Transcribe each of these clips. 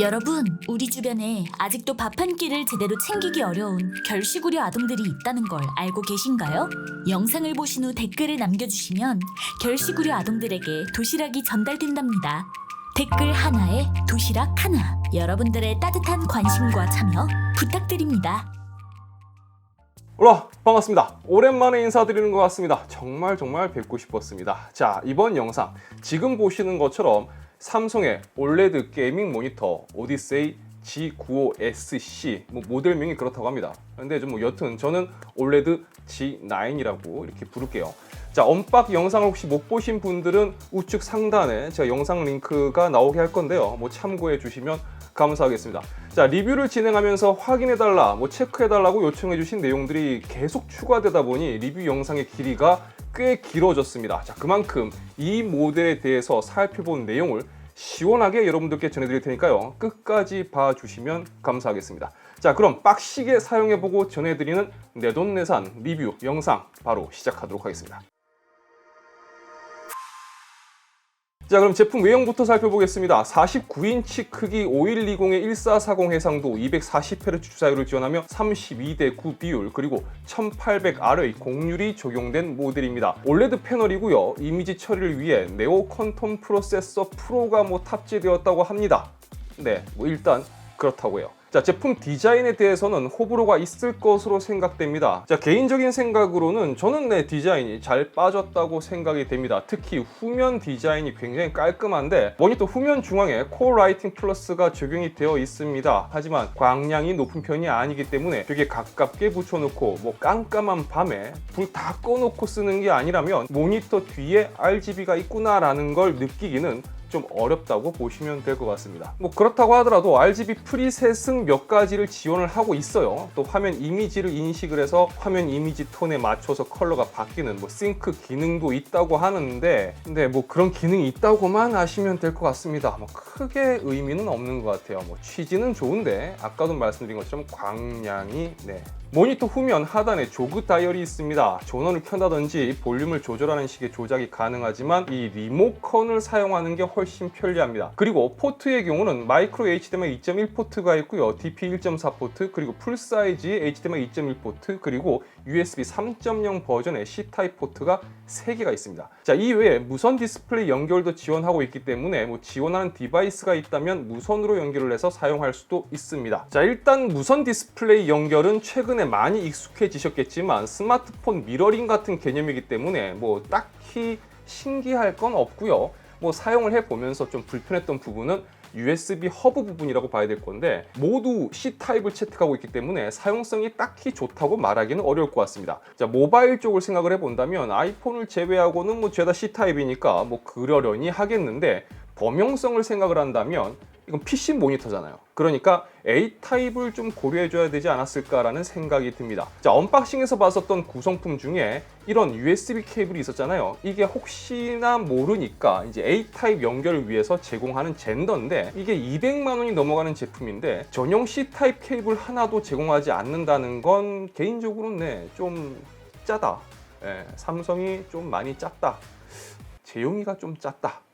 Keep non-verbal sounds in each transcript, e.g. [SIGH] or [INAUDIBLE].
여러분, 우리 주변에 아직도 밥 한 끼를 제대로 챙기기 어려운 결식우려 아동들이 있다는 걸 알고 계신가요? 영상을 보신 후 댓글을 남겨주시면 결식우려 아동들에게 도시락이 전달된답니다. 댓글 하나에 도시락 하나. 여러분들의 따뜻한 관심과 참여 부탁드립니다. 올라 반갑습니다. 오랜만에 인사드리는 것 같습니다. 정말 정말 뵙고 싶었습니다. 자 이번 영상 지금 보시는 것처럼 삼성의 올레드 게이밍 모니터 오디세이 G95SC 뭐 모델명이 그렇다고 합니다. 근데 좀 뭐 여튼 저는 올레드 G9이라고 이렇게 부를게요. 자 언박 영상을 혹시 못 보신 분들은 우측 상단에 제가 영상 링크가 나오게 할 건데요. 뭐 참고해 주시면 감사하겠습니다. 자 리뷰를 진행하면서 확인해달라, 뭐 체크해달라고 요청해주신 내용들이 계속 추가되다 보니 리뷰 영상의 길이가 꽤 길어졌습니다. 자 그만큼 이 모델에 대해서 살펴본 내용을 시원하게 여러분들께 전해드릴 테니까요. 끝까지 봐주시면 감사하겠습니다. 자 그럼 빡시게 사용해보고 전해드리는 내돈내산 리뷰 영상 바로 시작하도록 하겠습니다. 자 그럼 제품 외형부터 살펴보겠습니다. 49인치 크기 5120의 1440 해상도 240Hz 주사율을 지원하며 32대 9 비율 그리고 1800R의 공률이 적용된 모델입니다. 올레드 패널이고요. 이미지 처리를 위해 네오 컨텀 프로세서 프로가 뭐 탑재되었다고 합니다. 네, 뭐 일단 그렇다고 해요. 자, 제품 디자인에 대해서는 호불호가 있을 것으로 생각됩니다. 자, 개인적인 생각으로는 저는 내 디자인이 잘 빠졌다고 생각이 됩니다. 특히 후면 디자인이 굉장히 깔끔한데 모니터 후면 중앙에 코 라이팅 플러스가 적용이 되어 있습니다. 하지만 광량이 높은 편이 아니기 때문에 되게 가깝게 붙여놓고 뭐 깜깜한 밤에 불 다 꺼놓고 쓰는 게 아니라면 모니터 뒤에 RGB가 있구나라는 걸 느끼기는 좀 어렵다고 보시면 될 것 같습니다. 뭐 그렇다고 하더라도 RGB 프리셋은 몇 가지를 지원을 하고 있어요. 또 화면 이미지를 인식을 해서 화면 이미지 톤에 맞춰서 컬러가 바뀌는 뭐 싱크 기능도 있다고 하는데 근데 뭐 그런 기능이 있다고만 아시면 될 것 같습니다. 뭐 크게 의미는 없는 것 같아요. 뭐 취지는 좋은데 아까도 말씀드린 것처럼 광량이 네 모니터 후면 하단에 조그 다이얼이 있습니다. 전원을 켠다든지 볼륨을 조절하는 식의 조작이 가능하지만 이 리모컨을 사용하는 게 훨씬 편리합니다. 그리고 포트의 경우는 마이크로 HDMI 2.1 포트가 있고요. DP 1.4 포트 그리고 풀사이즈의 HDMI 2.1 포트 그리고 USB 3.0 버전의 C 타입 포트가 3개가 있습니다. 자, 이 외에 무선 디스플레이 연결도 지원하고 있기 때문에 뭐 지원하는 디바이스가 있다면 무선으로 연결을 해서 사용할 수도 있습니다. 자, 일단 무선 디스플레이 연결은 최근에 많이 익숙해지셨겠지만 스마트폰 미러링 같은 개념이기 때문에 뭐 딱히 신기할 건 없고요. 뭐 사용을 해 보면서 좀 불편했던 부분은 USB 허브 부분이라고 봐야 될 건데 모두 C 타입을 채택하고 있기 때문에 사용성이 딱히 좋다고 말하기는 어려울 것 같습니다. 자 모바일 쪽을 생각을 해본다면 아이폰을 제외하고는 뭐 죄다 C 타입이니까 뭐 그러려니 하겠는데 범용성을 생각을 한다면 이건 PC 모니터잖아요. 그러니까 A 타입을 좀 고려해줘야 되지 않았을까라는 생각이 듭니다. 자, 언박싱에서 봤었던 구성품 중에 이런 USB 케이블이 있었잖아요. 이게 혹시나 모르니까 이제 A 타입 연결을 위해서 제공하는 젠더인데 이게 200만 원이 넘어가는 제품인데 전용 C 타입 케이블 하나도 제공하지 않는다는 건 개인적으로는 네, 좀 짜다. 예, 삼성이 좀 많이 짰다. 제용이가 좀 짰다.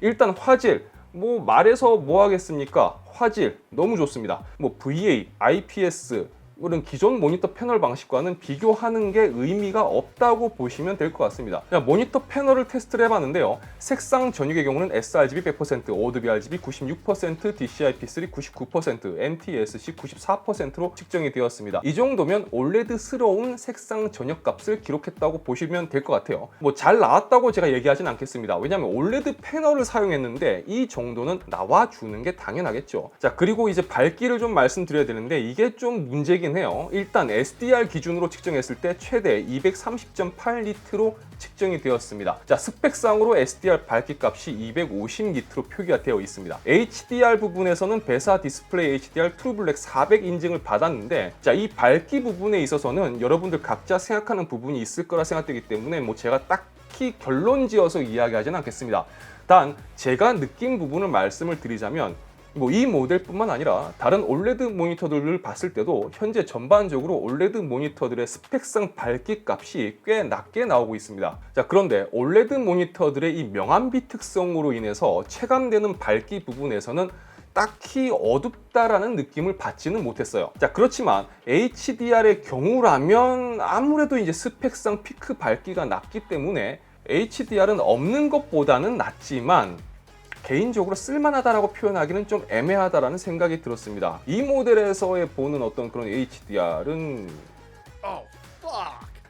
일단 화질. 뭐 말해서 뭐 하겠습니까? 화질. 너무 좋습니다. 뭐 VA, IPS 이런 기존 모니터 패널 방식과는 비교하는 게 의미가 없다고 보시면 될 것 같습니다. 그냥 모니터 패널을 테스트를 해봤는데요. 색상 전육의 경우는 sRGB 100%, ODB RGB 96%, DCI-P3 99%, NTSC 94%로 측정이 되었습니다. 이 정도면 올레드스러운 색상 전역 값을 기록했다고 보시면 될 것 같아요. 뭐 잘 나왔다고 제가 얘기하진 않겠습니다. 왜냐하면 올레드 패널을 사용했는데 이 정도는 나와주는 게 당연하겠죠. 자 그리고 이제 밝기를 좀 말씀드려야 되는데 이게 좀 문제긴 해요. 일단 SDR 기준으로 측정했을 때 최대 230.8리트로 측정이 되었습니다. 자, 스펙상으로 SDR 밝기 값이 250리트로 표기가 되어 있습니다. HDR 부분에서는 베사 디스플레이 HDR 트루블랙 400 인증을 받았는데 자, 이 밝기 부분에 있어서는 여러분들 각자 생각하는 부분이 있을 거라 생각되기 때문에 뭐 제가 딱히 결론 지어서 이야기하지는 않겠습니다. 단 제가 느낀 부분을 말씀을 드리자면 뭐 이 모델뿐만 아니라 다른 올레드 모니터들을 봤을 때도 현재 전반적으로 올레드 모니터들의 스펙상 밝기 값이 꽤 낮게 나오고 있습니다. 자, 그런데 올레드 모니터들의 이 명암비 특성으로 인해서 체감되는 밝기 부분에서는 딱히 어둡다라는 느낌을 받지는 못했어요. 자, 그렇지만 HDR의 경우라면 아무래도 이제 스펙상 피크 밝기가 낮기 때문에 HDR은 없는 것보다는 낫지만 개인적으로 쓸만하다라고 표현하기는 좀 애매하다라는 생각이 들었습니다. 이 모델에서의 보는 어떤 그런 HDR은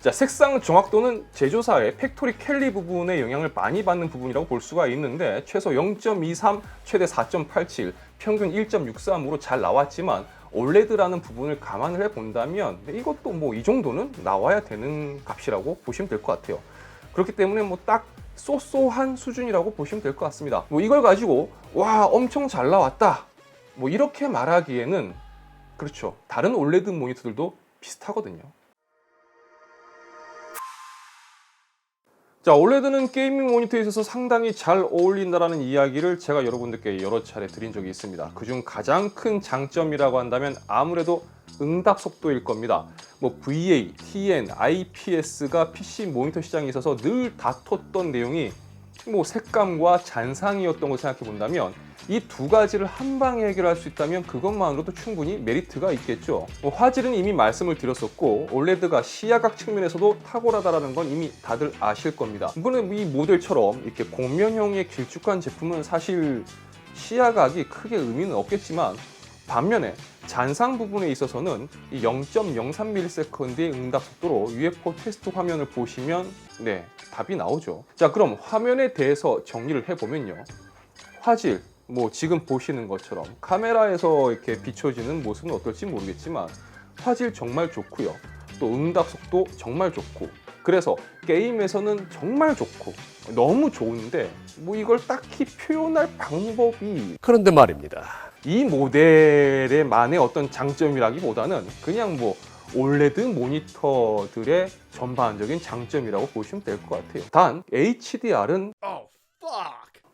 자, 색상 정확도는 제조사의 팩토리 캘리 부분의 영향을 많이 받는 부분이라고 볼 수가 있는데 최소 0.23, 최대 4.87, 평균 1.63으로 잘 나왔지만 올레드라는 부분을 감안을 해 본다면 이것도 뭐 이 정도는 나와야 되는 값이라고 보시면 될 것 같아요. 그렇기 때문에 뭐딱 쏘쏘한 수준이라고 보시면 될 것 같습니다. 뭐 이걸 가지고 와 엄청 잘 나왔다. 뭐 이렇게 말하기에는 그렇죠. 다른 올레드 모니터들도 비슷하거든요. 자, 올레드는 게이밍 모니터에 있어서 상당히 잘 어울린다라는 이야기를 제가 여러분들께 여러 차례 드린 적이 있습니다. 그중 가장 큰 장점이라고 한다면 아무래도 응답 속도일 겁니다. 뭐 VA, TN, IPS가 PC 모니터 시장에 있어서 늘 다퉜던 내용이 뭐 색감과 잔상이었던 걸 생각해 본다면 이 두 가지를 한 방에 해결할 수 있다면 그것만으로도 충분히 메리트가 있겠죠. 뭐 화질은 이미 말씀을 드렸었고 올레드가 시야각 측면에서도 탁월하다라는 건 이미 다들 아실 겁니다. 이거는 이 모델처럼 이렇게 공면형의 길쭉한 제품은 사실 시야각이 크게 의미는 없겠지만 반면에 잔상 부분에 있어서는 이 0.03ms의 응답 속도로 UFO 테스트 화면을 보시면 네 답이 나오죠. 자 그럼 화면에 대해서 정리를 해보면요. 화질 뭐 지금 보시는 것처럼 카메라에서 이렇게 비춰지는 모습은 어떨지 모르겠지만 화질 정말 좋고요. 또 응답 속도 정말 좋고 그래서 게임에서는 정말 좋고 너무 좋은데 뭐 이걸 딱히 표현할 방법이 그런데 말입니다. 이 모델의 만의 어떤 장점이라기보다는 그냥 뭐 올레드 모니터들의 전반적인 장점이라고 보시면 될 것 같아요. 단 HDR은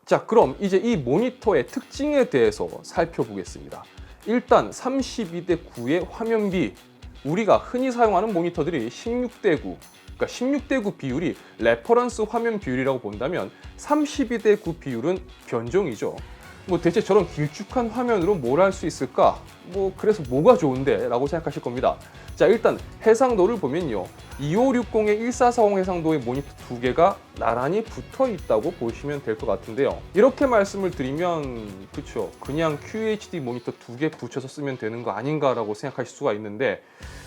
자 그럼 이제 이 모니터의 특징에 대해서 살펴보겠습니다. 일단 32대 9의 화면비 우리가 흔히 사용하는 모니터들이 16대 9 그러니까 16대 9 비율이 레퍼런스 화면 비율이라고 본다면 32대 9 비율은 변종이죠. 뭐 대체 저런 길쭉한 화면으로 뭘 할 수 있을까? 뭐 그래서 뭐가 좋은데? 라고 생각하실 겁니다. 자 일단 해상도를 보면요. 2560의 1440 해상도의 모니터 두 개가 나란히 붙어 있다고 보시면 될 것 같은데요. 이렇게 말씀을 드리면 그쵸 그냥 QHD 모니터 두 개 붙여서 쓰면 되는 거 아닌가라고 생각하실 수가 있는데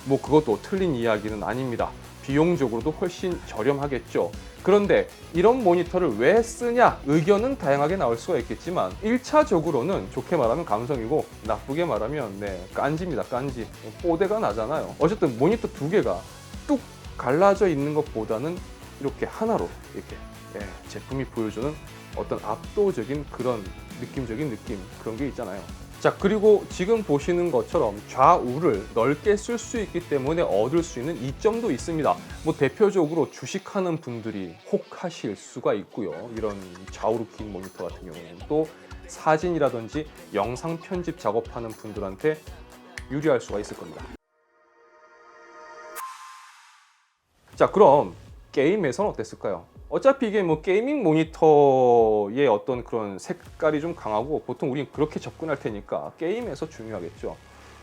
뭐 그것도 틀린 이야기는 아닙니다. 비용적으로도 훨씬 저렴하겠죠. 그런데 이런 모니터를 왜 쓰냐? 의견은 다양하게 나올 수가 있겠지만 1차적으로는 좋게 말하면 감성이고 나쁘게 말하면 네 깐지입니다 깐지. 뽀대가 나잖아요. 어쨌든 모니터 두 개가 뚝 갈라져 있는 것보다는 이렇게 하나로 이렇게 네, 제품이 보여주는 어떤 압도적인 그런 느낌적인 느낌 그런 게 있잖아요 자 그리고 지금 보시는 것처럼 좌우를 넓게 쓸 수 있기 때문에 얻을 수 있는 이점도 있습니다. 뭐 대표적으로 주식하는 분들이 혹하실 수가 있고요. 이런 좌우로 긴 모니터 같은 경우에는 또 사진이라든지 영상 편집 작업하는 분들한테 유리할 수가 있을 겁니다. 자 그럼 게임에서는 어땠을까요? 어차피 이게 뭐 게이밍 모니터의 어떤 그런 색깔이 좀 강하고 보통 우리는 그렇게 접근할 테니까 게임에서 중요하겠죠.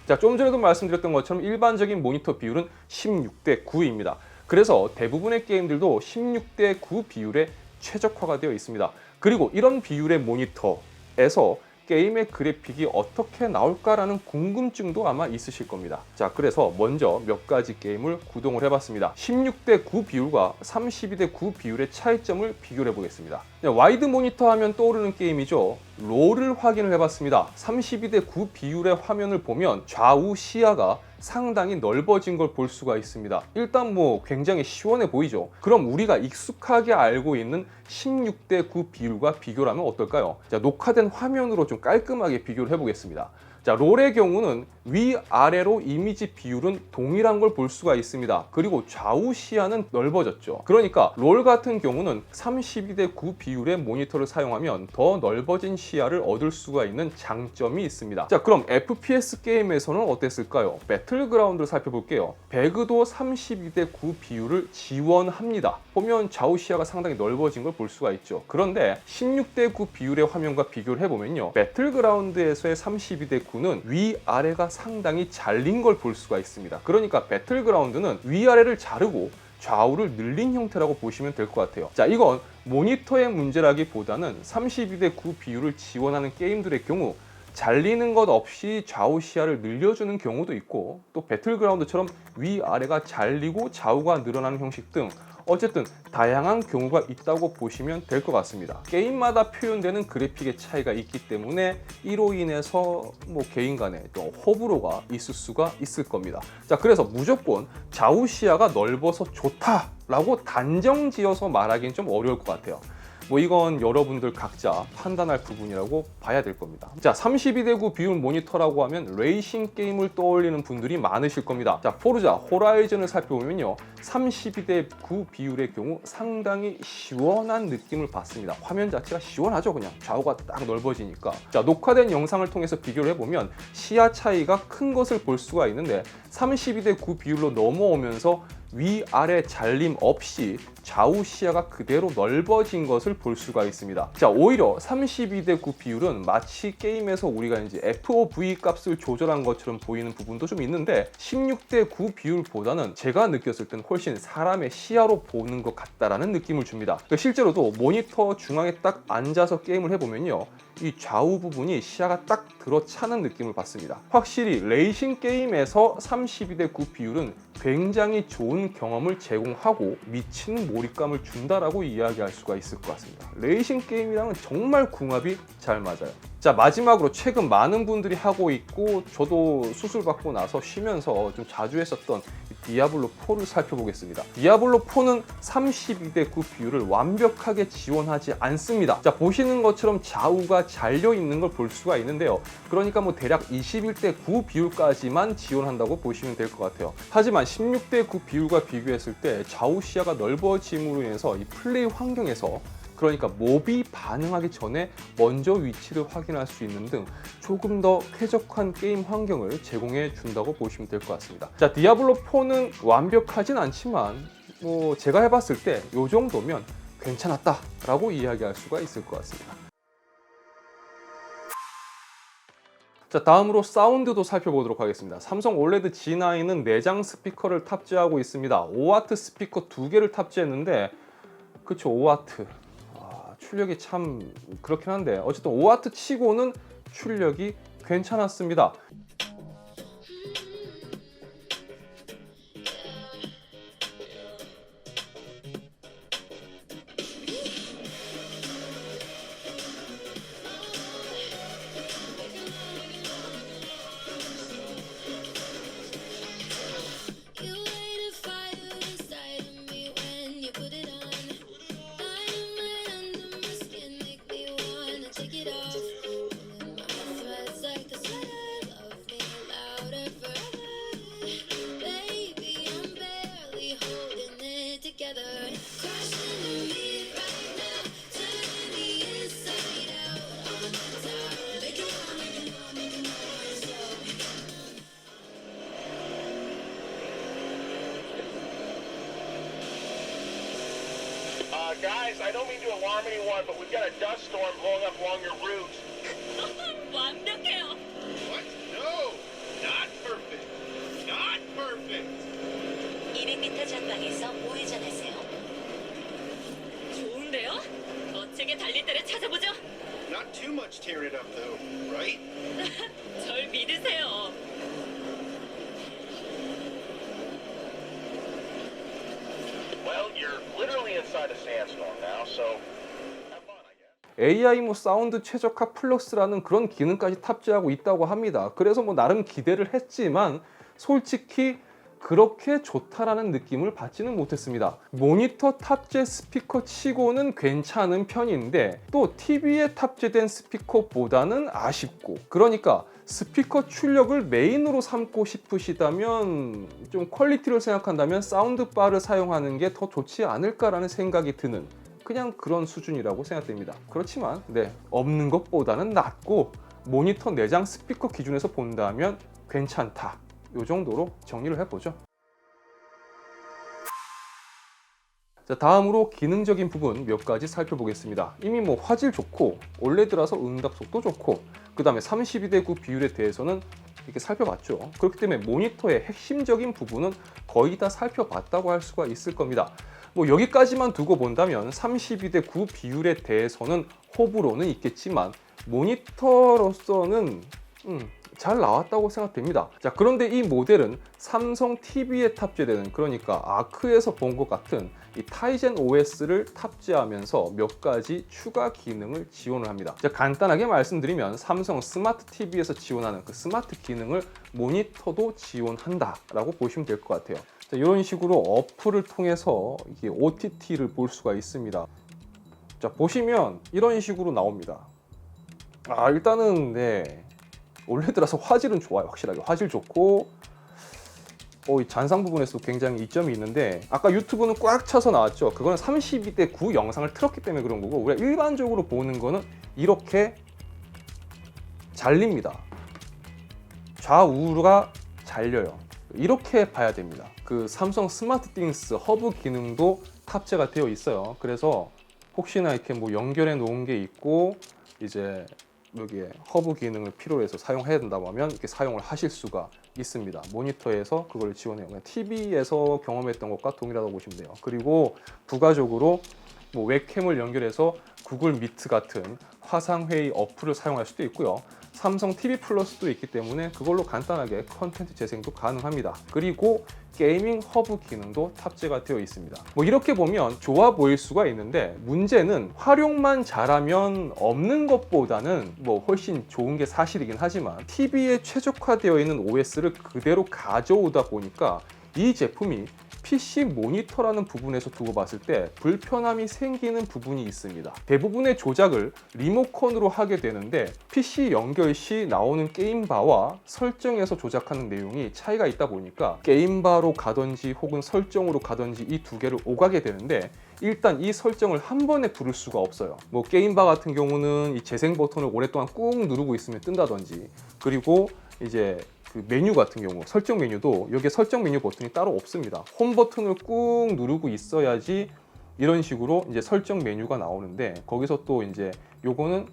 자, 좀 전에도 말씀드렸던 것처럼 일반적인 모니터 비율은 16대 9입니다. 그래서 대부분의 게임들도 16대 9 비율에 최적화가 되어 있습니다. 그리고 이런 비율의 모니터에서 게임의 그래픽이 어떻게 나올까라는 궁금증도 아마 있으실 겁니다. 자, 그래서 먼저 몇 가지 게임을 구동을 해봤습니다. 16대 9 비율과 32대 9 비율의 차이점을 비교해 보겠습니다. 네, 와이드 모니터 하면 떠오르는 게임이죠. 롤을 확인을 해봤습니다. 32대 9 비율의 화면을 보면 좌우 시야가 상당히 넓어진 걸 볼 수가 있습니다. 일단 뭐 굉장히 시원해 보이죠. 그럼 우리가 익숙하게 알고 있는 16대 9 비율과 비교를 하면 어떨까요? 자, 녹화된 화면으로 좀 깔끔하게 비교를 해보겠습니다. 자, 롤의 경우는 위아래로 이미지 비율은 동일한 걸 볼 수가 있습니다. 그리고 좌우 시야는 넓어졌죠. 그러니까 롤 같은 경우는 32대 9 비율의 모니터를 사용하면 더 넓어진 시야를 얻을 수가 있는 장점이 있습니다. 자, 그럼 FPS 게임에서는 어땠을까요? 배틀그라운드를 살펴볼게요. 배그도 32대 9 비율을 지원합니다. 보면 좌우 시야가 상당히 넓어진 걸 볼 수가 있죠. 그런데 16대 9 비율의 화면과 비교를 해보면요. 배틀그라운드에서의 32대 9는 위아래가 상당히 잘린 걸 볼 수가 있습니다. 그러니까 배틀그라운드는 위아래를 자르고 좌우를 늘린 형태라고 보시면 될 것 같아요. 자, 이건 모니터의 문제라기보다는 32대 9 비율을 지원하는 게임들의 경우 잘리는 것 없이 좌우 시야를 늘려주는 경우도 있고 또 배틀그라운드처럼 위아래가 잘리고 좌우가 늘어나는 형식 등 어쨌든 다양한 경우가 있다고 보시면 될 것 같습니다. 게임마다 표현되는 그래픽의 차이가 있기 때문에 이로 인해서 뭐 개인 간에 또 호불호가 있을 수가 있을 겁니다. 자, 그래서 무조건 좌우 시야가 넓어서 좋다라고 단정 지어서 말하기는 좀 어려울 것 같아요. 뭐 이건 여러분들 각자 판단할 부분이라고 봐야 될 겁니다. 자, 32대 9 비율 모니터라고 하면 레이싱 게임을 떠올리는 분들이 많으실 겁니다. 자, 포르자 호라이즌을 살펴보면요. 32대 9 비율의 경우 상당히 시원한 느낌을 받습니다. 화면 자체가 시원하죠, 그냥. 좌우가 딱 넓어지니까. 자, 녹화된 영상을 통해서 비교를 해보면 시야 차이가 큰 것을 볼 수가 있는데 32대 9 비율로 넘어오면서 위아래 잘림 없이 좌우 시야가 그대로 넓어진 것을 볼 수가 있습니다. 자, 오히려 32대 9 비율은 마치 게임에서 우리가 이제 FOV 값을 조절한 것처럼 보이는 부분도 좀 있는데 16대 9 비율보다는 제가 느꼈을 때는 훨씬 사람의 시야로 보는 것 같다라는 느낌을 줍니다. 그 실제로도 모니터 중앙에 딱 앉아서 게임을 해보면요. 이 좌우 부분이 시야가 딱 들어차는 느낌을 받습니다. 확실히 레이싱 게임에서 32대 9 비율은 굉장히 좋은 경험을 제공하고 미친 몰입감을 준다라고 이야기할 수가 있을 것 같습니다. 레이싱 게임이랑은 정말 궁합이 잘 맞아요. 자 마지막으로 최근 많은 분들이 하고 있고 저도 수술 받고 나서 쉬면서 좀 자주 했었던 이 디아블로 4를 살펴보겠습니다. 디아블로 4는 32대 9 비율을 완벽하게 지원하지 않습니다. 자 보시는 것처럼 좌우가 잘려 있는 걸 볼 수가 있는데요. 그러니까 뭐 대략 21대 9 비율까지만 지원한다고 보시면 될 것 같아요. 하지만 16대 9 비율과 비교했을 때 좌우 시야가 넓어짐으로 인해서 이 플레이 환경에서 그러니까 몹이 반응하기 전에 먼저 위치를 확인할 수 있는 등 조금 더 쾌적한 게임 환경을 제공해 준다고 보시면 될 것 같습니다. 자, 디아블로 4는 완벽하진 않지만 뭐 제가 해봤을 때 이 정도면 괜찮았다라고 이야기할 수가 있을 것 같습니다. 자 다음으로 사운드도 살펴보도록 하겠습니다. 삼성 올레드 G9은 내장 스피커를 탑재하고 있습니다. 5와트 스피커 두 개를 탑재했는데 그쵸 5와트 아, 출력이 참 그렇긴 한데 어쨌든 5와트 치고는 출력이 괜찮았습니다. guys, I don't mean to alarm anyone, but we've got a dust storm blowing up along your route. [LAUGHS] 완벽해요. What? No! Not perfect! Not perfect! 200m 전방에서 우회전하세요. 좋은데요? 거칠게 달릴 때를 찾아보죠. Not too much tearing it up, though, right? [LAUGHS] 절 믿으세요. Literally inside a sandstorm now, so have fun, I guess. AI 뭐 사운드 최적화 플러스라는 그런 기능까지 탑재하고 있다고 합니다. 그래서 뭐 나름 기대를 했지만 솔직히 그렇게 좋다라는 느낌을 받지는 못했습니다. 모니터 탑재 스피커 치고는 괜찮은 편인데 또 TV에 탑재된 스피커보다는 아쉽고 그러니까 스피커 출력을 메인으로 삼고 싶으시다면 좀 퀄리티를 생각한다면 사운드바를 사용하는 게 더 좋지 않을까라는 생각이 드는 그냥 그런 수준이라고 생각됩니다. 그렇지만 네 없는 것보다는 낫고 모니터 내장 스피커 기준에서 본다면 괜찮다. 이 정도로 정리를 해보죠. 자, 다음으로 기능적인 부분 몇 가지 살펴보겠습니다. 이미 뭐 화질 좋고 올레드라서 응답 속도 좋고 그 다음에 32대 9 비율에 대해서는 이렇게 살펴봤죠. 그렇기 때문에 모니터의 핵심적인 부분은 거의 다 살펴봤다고 할 수가 있을 겁니다. 뭐 여기까지만 두고 본다면 32대 9 비율에 대해서는 호불호는 있겠지만 모니터로서는 음, 잘 나왔다고 생각됩니다. 자, 그런데 이 모델은 삼성 TV에 탑재되는 그러니까 아크에서 본 것 같은 이 타이젠 OS를 탑재하면서 몇 가지 추가 기능을 지원을 합니다. 자, 간단하게 말씀드리면 삼성 스마트 TV에서 지원하는 그 스마트 기능을 모니터도 지원한다라고 보시면 될 것 같아요. 자, 이런 식으로 어플을 통해서 이게 OTT를 볼 수가 있습니다. 자, 보시면 이런 식으로 나옵니다. 아, 일단은 네. 올해 들어서 화질은 좋아요. 확실하게 화질 좋고 어, 이 잔상 부분에서 굉장히 이점이 있는데 아까 유튜브는 꽉 차서 나왔죠. 그거는 32대 9 영상을 틀었기 때문에 그런 거고 우리가 일반적으로 보는 거는 이렇게 잘립니다. 좌우가 잘려요. 이렇게 봐야 됩니다. 그 삼성 스마트 띵스 허브 기능도 탑재가 되어 있어요. 그래서 혹시나 이렇게 뭐 연결해 놓은 게 있고 이제 여기에 허브 기능을 필요로 해서 사용해야 된다고 하면 이렇게 사용을 하실 수가 있습니다. 모니터에서 그걸 지원해요. TV에서 경험했던 것과 동일하다고 보시면 돼요. 그리고 부가적으로 뭐 웹캠을 연결해서 구글 미트 같은 화상 회의 어플을 사용할 수도 있고요. 삼성 TV 플러스도 있기 때문에 그걸로 간단하게 컨텐츠 재생도 가능합니다. 그리고 게이밍 허브 기능도 탑재가 되어 있습니다. 뭐 이렇게 보면 좋아 보일 수가 있는데 문제는 활용만 잘하면 없는 것보다는 뭐 훨씬 좋은 게 사실이긴 하지만 TV에 최적화되어 있는 OS를 그대로 가져오다 보니까 이 제품이 PC 모니터라는 부분에서 두고 봤을 때 불편함이 생기는 부분이 있습니다. 대부분의 조작을 리모컨으로 하게 되는데 PC 연결 시 나오는 게임바와 설정에서 조작하는 내용이 차이가 있다 보니까 게임바로 가든지 혹은 설정으로 가든지 이 두 개를 오가게 되는데 일단 이 설정을 한 번에 부를 수가 없어요. 뭐 게임바 같은 경우는 이 재생 버튼을 오랫동안 꾹 누르고 있으면 뜬다든지 그리고 이제 그 메뉴 같은 경우 설정 메뉴도 여기에 설정 메뉴 버튼이 따로 없습니다. 홈 버튼을 꾹 누르고 있어야지 이런 식으로 이제 설정 메뉴가 나오는데 거기서 또 이제 요거는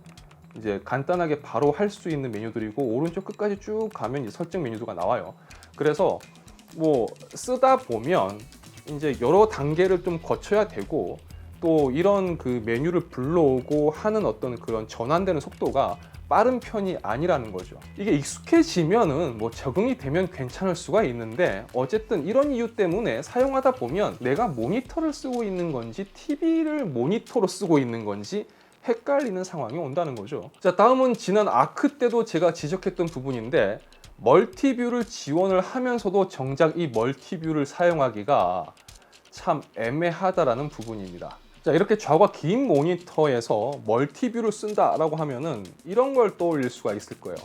이제 간단하게 바로 할 수 있는 메뉴들이고 오른쪽 끝까지 쭉 가면 이제 설정 메뉴가 나와요. 그래서 뭐 쓰다 보면 이제 여러 단계를 좀 거쳐야 되고 또 이런 그 메뉴를 불러오고 하는 어떤 그런 전환되는 속도가 빠른 편이 아니라는 거죠. 이게 익숙해지면은 뭐 적응이 되면 괜찮을 수가 있는데 어쨌든 이런 이유 때문에 사용하다 보면 내가 모니터를 쓰고 있는 건지 TV를 모니터로 쓰고 있는 건지 헷갈리는 상황이 온다는 거죠. 자, 다음은 지난 아크 때도 제가 지적했던 부분인데 멀티뷰를 지원을 하면서도 정작 이 멀티뷰를 사용하기가 참 애매하다라는 부분입니다. 자 이렇게 좌우가 긴 모니터에서 멀티뷰를 쓴다라고 하면은 이런 걸 떠올릴 수가 있을 거예요.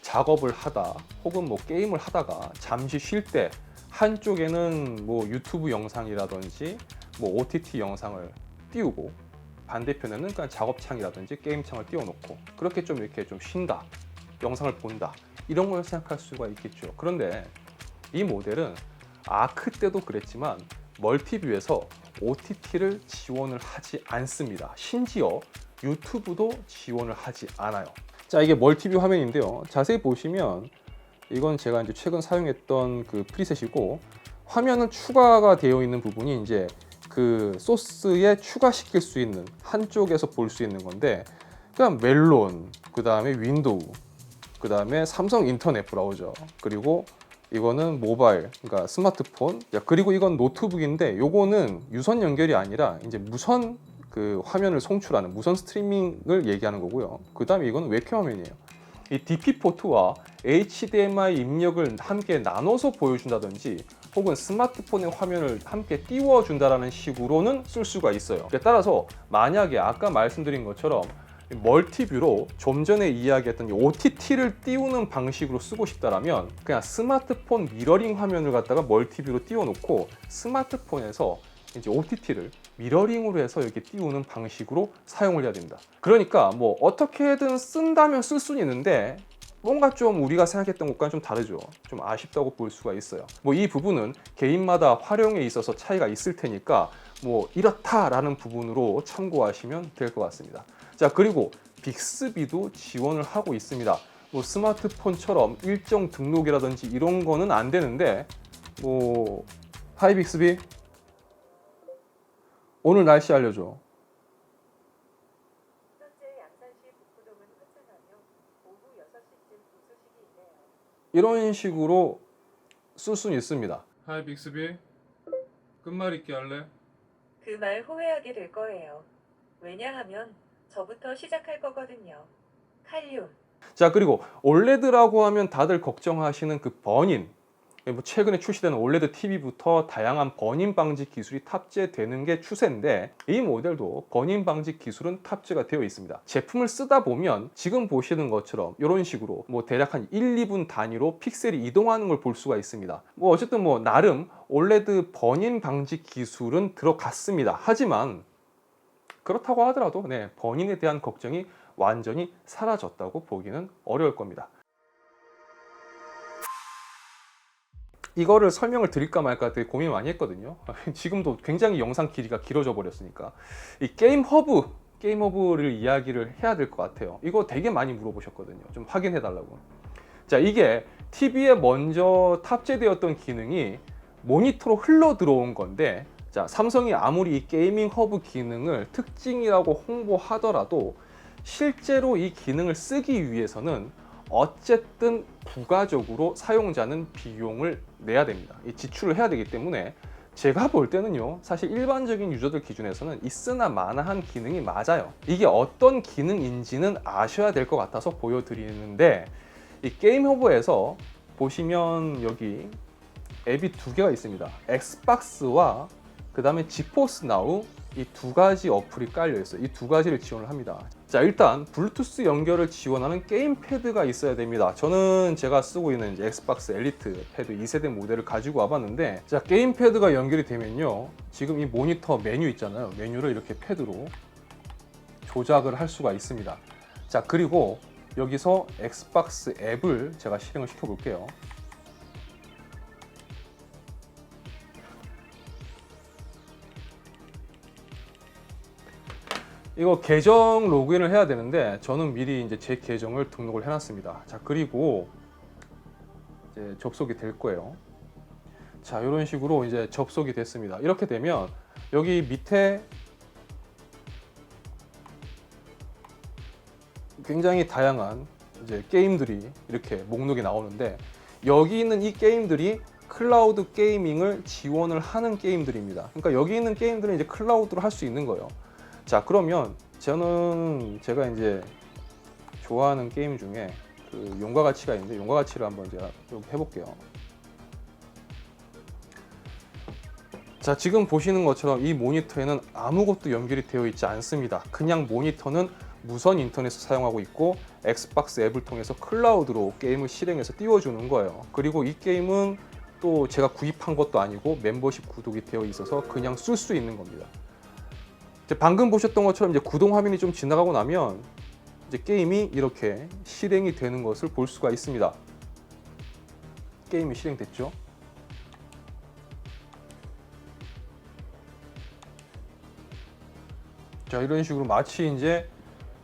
작업을 하다 혹은 뭐 게임을 하다가 잠시 쉴 때 한쪽에는 뭐 유튜브 영상이라든지 뭐 OTT 영상을 띄우고 반대편에는 그냥 작업창이라든지 게임창을 띄워놓고 그렇게 좀 이렇게 좀 쉰다 영상을 본다 이런 걸 생각할 수가 있겠죠. 그런데 이 모델은 아크 때도 그랬지만 멀티뷰에서 OTT를 지원을 하지 않습니다. 심지어 유튜브도 지원을 하지 않아요. 자, 이게 멀티뷰 화면인데요. 자세히 보시면 이건 제가 이제 최근 사용했던 그 프리셋이고 화면은 추가가 되어 있는 부분이 이제 그 소스에 추가시킬 수 있는 한쪽에서 볼 수 있는 건데 그냥 멜론, 그 다음에 윈도우, 그 다음에 삼성 인터넷 브라우저, 그리고 이거는 모바일, 그러니까 스마트폰. 야, 그리고 이건 노트북인데 요거는 유선 연결이 아니라 이제 무선 그 화면을 송출하는 무선 스트리밍을 얘기하는 거고요. 그 다음에 이거는 웹캠 화면이에요. 이 DP 포트와 HDMI 입력을 함께 나눠서 보여준다든지 혹은 스마트폰의 화면을 함께 띄워준다라는 식으로는 쓸 수가 있어요. 따라서 만약에 아까 말씀드린 것처럼 멀티뷰로 좀 전에 이야기했던 이 OTT를 띄우는 방식으로 쓰고 싶다라면 그냥 스마트폰 미러링 화면을 갖다가 멀티뷰로 띄워놓고 스마트폰에서 이제 OTT를 미러링으로 해서 이렇게 띄우는 방식으로 사용을 해야 됩니다. 그러니까 뭐 어떻게든 쓴다면 쓸 수는 있는데 뭔가 좀 우리가 생각했던 것과는 좀 다르죠. 좀 아쉽다고 볼 수가 있어요. 뭐 이 부분은 개인마다 활용에 있어서 차이가 있을 테니까 뭐 이렇다라는 부분으로 참고하시면 될 것 같습니다. 자 그리고 빅스비도 지원을 하고 있습니다. 뭐 스마트폰처럼 일정 등록이라든지 이런 거는 안 되는데 뭐 하이 빅스비 오늘 날씨 알려줘. 현재 양산시 북부동은 흐트나며 오후 6시쯤 우수식이 있네요. 이런 식으로 쓸 수는 있습니다. 하이 빅스비 끝말 잇기 할래? 그 말 후회하게 될 거예요. 왜냐하면 저부터 시작할 거거든요. 칼륨. 자 그리고 올레드라고 하면 다들 걱정하시는 그 버닌 뭐 최근에 출시되는 올레드 TV부터 다양한 버닌 방지 기술이 탑재되는 게 추세인데 이 모델도 버닌 방지 기술은 탑재가 되어 있습니다. 제품을 쓰다 보면 지금 보시는 것처럼 이런 식으로 뭐 대략 한 1, 2분 단위로 픽셀이 이동하는 걸 볼 수가 있습니다. 뭐 어쨌든 뭐 나름 올레드 버닌 방지 기술은 들어갔습니다. 하지만 그렇다고 하더라도 네, 버닌에 대한 걱정이 완전히 사라졌다고 보기는 어려울 겁니다. 이거를 설명을 드릴까 말까 되게 고민 많이 했거든요. [LAUGHS] 지금도 굉장히 영상 길이가 길어져 버렸으니까 이 게임 허브, 게임 허브를 이야기를 해야 될 것 같아요. 이거 되게 많이 물어보셨거든요. 좀 확인해 달라고. 자, 이게 TV에 먼저 탑재되었던 기능이 모니터로 흘러 들어온 건데 자, 삼성이 아무리 이 게이밍 허브 기능을 특징이라고 홍보하더라도 실제로 이 기능을 쓰기 위해서는 어쨌든 부가적으로 사용자는 비용을 내야 됩니다. 이 지출을 해야 되기 때문에 제가 볼 때는요, 사실 일반적인 유저들 기준에서는 있으나 마나한 기능이 맞아요. 이게 어떤 기능인지는 아셔야 될 것 같아서 보여드리는데, 이 게임 허브에서 보시면 여기 앱이 두 개가 있습니다. 엑스박스와 그 다음에 지포스 나우 이 두 가지 어플이 깔려 있어요. 이 두 가지를 지원을 합니다. 자 일단 블루투스 연결을 지원하는 게임 패드가 있어야 됩니다. 저는 제가 쓰고 있는 이제 엑스박스 엘리트 패드 2세대 모델을 가지고 와봤는데 자 게임 패드가 연결이 되면요 지금 이 모니터 메뉴 있잖아요. 메뉴를 이렇게 패드로 조작을 할 수가 있습니다. 자 그리고 여기서 엑스박스 앱을 제가 실행을 시켜 볼게요. 이거 계정 로그인을 해야 되는데 저는 미리 이제 제 계정을 등록을 해놨습니다. 자 그리고 이제 접속이 될 거예요. 자 이런 식으로 이제 접속이 됐습니다. 이렇게 되면 여기 밑에 굉장히 다양한 이제 게임들이 이렇게 목록이 나오는데 여기 있는 이 게임들이 클라우드 게이밍을 지원을 하는 게임들입니다. 그러니까 여기 있는 게임들은 이제 클라우드로 할 수 있는 거예요. 자 그러면 저는 제가 이제 좋아하는 게임 중에 그 용과 가치가 있는데 용과 가치를 한번 제가 좀 해볼게요. 자 지금 보시는 것처럼 이 모니터에는 아무것도 연결이 되어 있지 않습니다. 그냥 모니터는 무선 인터넷을 사용하고 있고 엑스박스 앱을 통해서 클라우드로 게임을 실행해서 띄워주는 거예요. 그리고 이 게임은 또 제가 구입한 것도 아니고 멤버십 구독이 되어 있어서 그냥 쓸 수 있는 겁니다. 이제 방금 보셨던 것처럼 이제 구동 화면이 좀 지나가고 나면 이제 게임이 이렇게 실행이 되는 것을 볼 수가 있습니다. 게임이 실행됐죠? 자 이런 식으로 마치 이제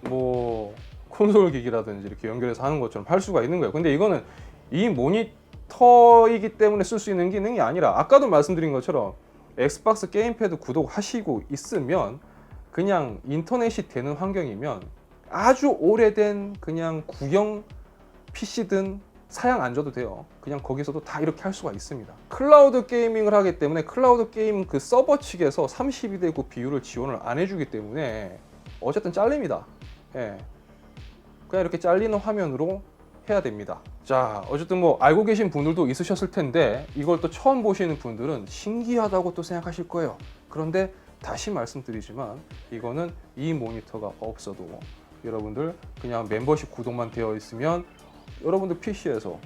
뭐 콘솔 기기라든지 이렇게 연결해서 하는 것처럼 할 수가 있는 거예요. 근데 이거는 이 모니터이기 때문에 쓸 수 있는 기능이 아니라 아까도 말씀드린 것처럼 엑스박스 게임패드 구독하시고 있으면 그냥 인터넷이 되는 환경이면 아주 오래된 그냥 구형 PC든 사양 안 줘도 돼요. 그냥 거기서도 다 이렇게 할 수가 있습니다. 클라우드 게이밍을 하기 때문에 클라우드 게임 그 서버 측에서 32대 9 비율을 지원을 안 해주기 때문에 어쨌든 잘립니다. 예. 그냥 이렇게 잘리는 화면으로 해야 됩니다. 자, 어쨌든 뭐 알고 계신 분들도 있으셨을 텐데 이걸 또 처음 보시는 분들은 신기하다고 또 생각하실 거예요. 그런데 다시 말씀드리지만 이거는 이 모니터가 없어도 여러분들 그냥 멤버십 구독만 되어 있으면 여러분들 PC에서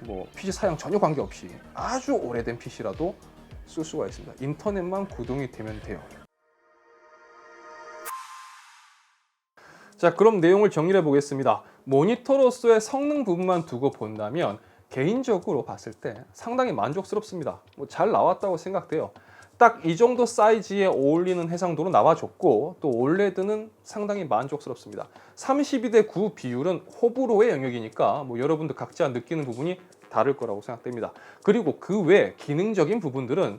뭐 PC 사양 전혀 관계없이 아주 오래된 PC라도 쓸 수가 있습니다. 인터넷만 구동이 되면 돼요. 자, 그럼 내용을 정리해 보겠습니다. 모니터로서의 성능 부분만 두고 본다면 개인적으로 봤을 때 상당히 만족스럽습니다. 뭐 잘 나왔다고 생각돼요. 딱 이 정도 사이즈에 어울리는 해상도로 나와줬고 또 올레드는 상당히 만족스럽습니다. 32대 9 비율은 호불호의 영역이니까 뭐 여러분들 각자 느끼는 부분이 다를 거라고 생각됩니다. 그리고 그 외 기능적인 부분들은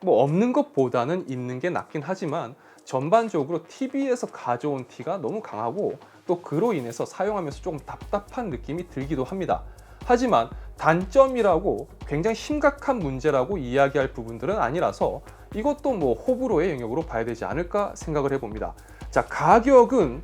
뭐 없는 것보다는 있는 게 낫긴 하지만 전반적으로 TV에서 가져온 티가 너무 강하고 또 그로 인해서 사용하면서 조금 답답한 느낌이 들기도 합니다. 하지만 단점이라고 굉장히 심각한 문제라고 이야기할 부분들은 아니라서 이것도 뭐 호불호의 영역으로 봐야 되지 않을까 생각을 해봅니다. 자, 가격은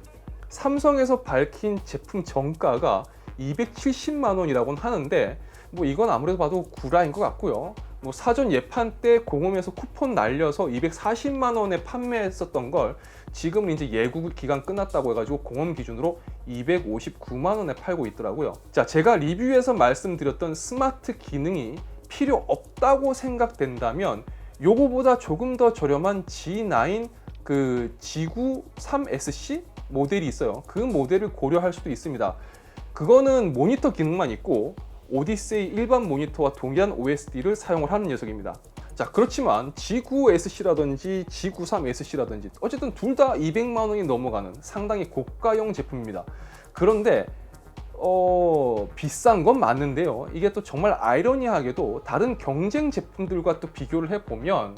삼성에서 밝힌 제품 정가가 270만 원이라고는 하는데 뭐 이건 아무래도 봐도 구라인 것 같고요. 뭐 사전 예판 때 공홈에서 쿠폰 날려서 240만 원에 판매했었던 걸 지금은 이제 예고 기간 끝났다고 해가지고 공홈 기준으로 259만 원에 팔고 있더라고요. 자, 제가 리뷰에서 말씀드렸던 스마트 기능이 필요 없다고 생각된다면 요거보다 조금 더 저렴한 G9 그 G9 3SC 모델이 있어요. 그 모델을 고려할 수도 있습니다. 그거는 모니터 기능만 있고 오디세이 일반 모니터와 동일한 OSD를 사용을 하는 녀석입니다. 자 그렇지만 G9SC라든지 G93SC라든지 어쨌든 둘 다 200만 원이 넘어가는 상당히 고가형 제품입니다. 그런데 어 비싼 건 맞는데요. 이게 또 정말 아이러니하게도 다른 경쟁 제품들과 또 비교를 해보면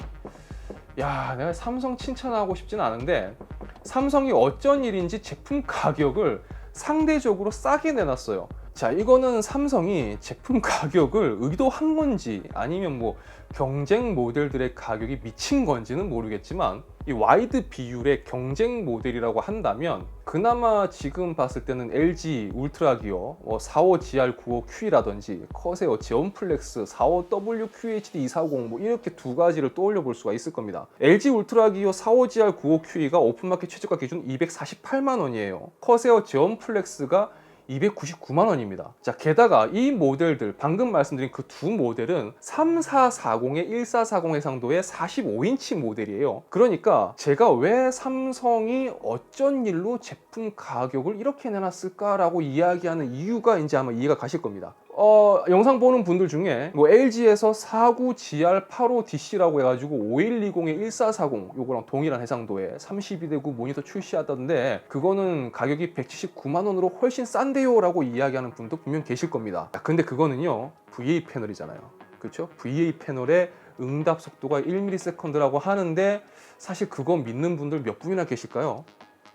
야 내가 삼성 칭찬하고 싶지는 않은데 삼성이 어쩐 일인지 제품 가격을 상대적으로 싸게 내놨어요. 자, 이거는 삼성이 제품 가격을 의도한 건지 아니면 뭐 경쟁 모델들의 가격이 미친 건지는 모르겠지만 이 와이드 비율의 경쟁 모델이라고 한다면 그나마 지금 봤을 때는 LG 울트라 기어 뭐 45GR95Q라든지 커세어 제온플렉스 45WQHD240 뭐 이렇게 두 가지를 떠올려 볼 수가 있을 겁니다. LG 울트라 기어 45GR95QE가 오픈마켓 최저가 기준 248만 원이에요. 커세어 제온플렉스가 299만 원입니다. 자, 게다가 이 모델들, 방금 말씀드린 그 두 모델은 3440에 1440 해상도의 45인치 모델이에요. 그러니까 제가 왜 삼성이 어쩐 일로 제품 가격을 이렇게 내놨을까라고 이야기하는 이유가 이제 아마 이해가 가실 겁니다. 어, 영상 보는 분들 중에 뭐 LG에서 49GR85DC라고 해가지고 5120에 1440 요거랑 동일한 해상도에 32대 9 모니터 출시하던데 그거는 가격이 179만 원으로 훨씬 싼데요라고 이야기하는 분도 분명 계실 겁니다. 야, 근데 그거는요 VA 패널이잖아요. 그렇죠? VA 패널의 응답 속도가 1ms라고 하는데 사실 그거 믿는 분들 몇 분이나 계실까요?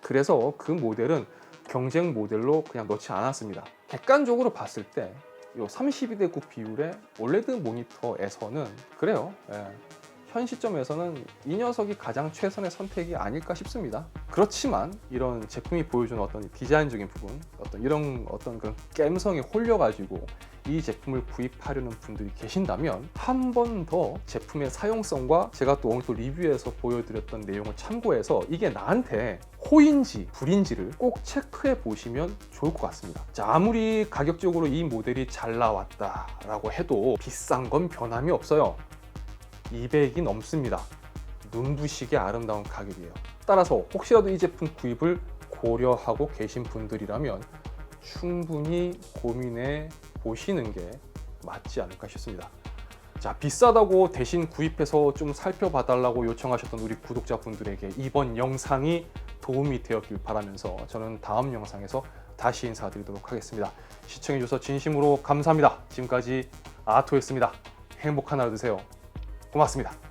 그래서 그 모델은 경쟁 모델로 그냥 넣지 않았습니다. 객관적으로 봤을 때 이 32대 9 비율의 올레드 모니터에서는 그래요. 예. 현 시점에서는 이 녀석이 가장 최선의 선택이 아닐까 싶습니다. 그렇지만 이런 제품이 보여주는 어떤 디자인적인 부분, 어떤 이런 어떤 그런 깸성에 홀려가지고 이 제품을 구입하려는 분들이 계신다면 한 번 더 제품의 사용성과 제가 또 오늘 또 리뷰에서 보여드렸던 내용을 참고해서 이게 나한테 호인지 불인지를 꼭 체크해 보시면 좋을 것 같습니다. 자, 아무리 가격적으로 이 모델이 잘 나왔다라고 해도 비싼 건 변함이 없어요. 200이 넘습니다. 눈부시게 아름다운 가격이에요. 따라서 혹시라도 이 제품 구입을 고려하고 계신 분들이라면 충분히 고민해 보시는 게 맞지 않을까 싶습니다. 자, 비싸다고 대신 구입해서 좀 살펴봐 달라고 요청하셨던 우리 구독자분들에게 이번 영상이 도움이 되었길 바라면서 저는 다음 영상에서 다시 인사드리도록 하겠습니다. 시청해주셔서 진심으로 감사합니다. 지금까지 아토였습니다. 행복한 하루 되세요. 고맙습니다.